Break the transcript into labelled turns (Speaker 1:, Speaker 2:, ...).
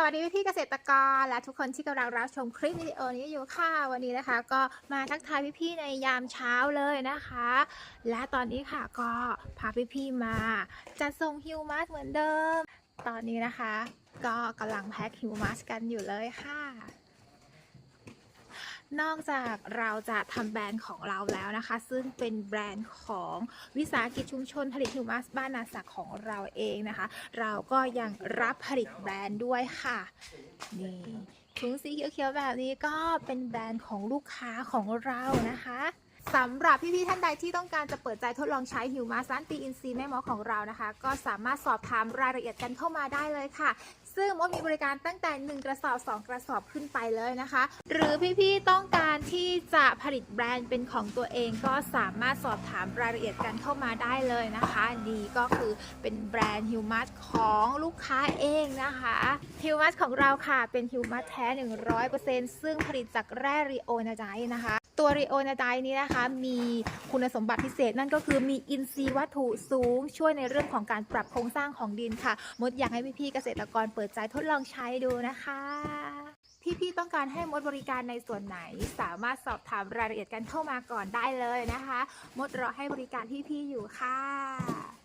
Speaker 1: สวัสดีพี่เกษตรกรและทุกคนที่กำลังรับชมคลิปวิดีโอนี้อยู่ค่ะวันนี้นะคะ ก็มาทักทายพี่ๆในยามเช้าเลยนะคะ และตอนนี้ค่ะก็พาพี่ๆมาจะส่งฮิวมัสเหมือนเดิม ตอนนี้นะคะ ก็กำลังแพ็คฮิวมัสกันอยู่เลยค่ะ นอกจากเราจะทำแบรนด์ของเราแล้วนะคะ ซึ่งเป็นแบรนด์ของวิสาหกิจชุมชนผลิตฮิวมัสบ้านนาสักของเราเองนะคะ เราก็ยังรับผลิตแบรนด์ด้วยค่ะนี่ถุงสีเขียวๆแบบนี้ก็เป็นแบรนด์ของลูกค้าของเรานะคะสำหรับพี่ๆท่านใดที่ต้องการจะเปิดใจทดลองใช้ฮิวมาซันตีอินซีแม่หมอของเรานะคะ ก็สามารถสอบถามรายละเอียดกันเข้ามาได้เลยค่ะ ซึ่งมดมีบริการตั้งแต่ 1 กระสอบ 2 กระสอบขึ้นไปเลยนะคะ หรือพี่ๆต้องการที่จะผลิตแบรนด์เป็นของตัวเองก็สามารถสอบถามรายละเอียดกันเข้ามาได้เลยนะคะดีก็คือเป็นแบรนด์ฮิวมัสของลูกค้าเองนะคะฮิวมัสของเราค่ะเป็นฮิวมัสแท้ 100%ซึ่งผลิตจากแร่รีโอนาไดนะคะตัวรีโอนาไดนี้นะคะมีคุณสมบัติพิเศษนั่นก็คือมีอินทรีย์วัตถุสูง ช่วยในเรื่องของการปรับโครงสร้างของดินค่ะ มดอยากให้พี่ๆเกษตรกรเปิดดใจทดลองใช้ดูนะคะ พี่ๆต้องการให้มดบริการในส่วนไหน สามารถสอบถามรายละเอียดกันเข้ามาก่อนได้เลยนะคะ มดรอให้บริการพี่ๆอยู่ค่ะ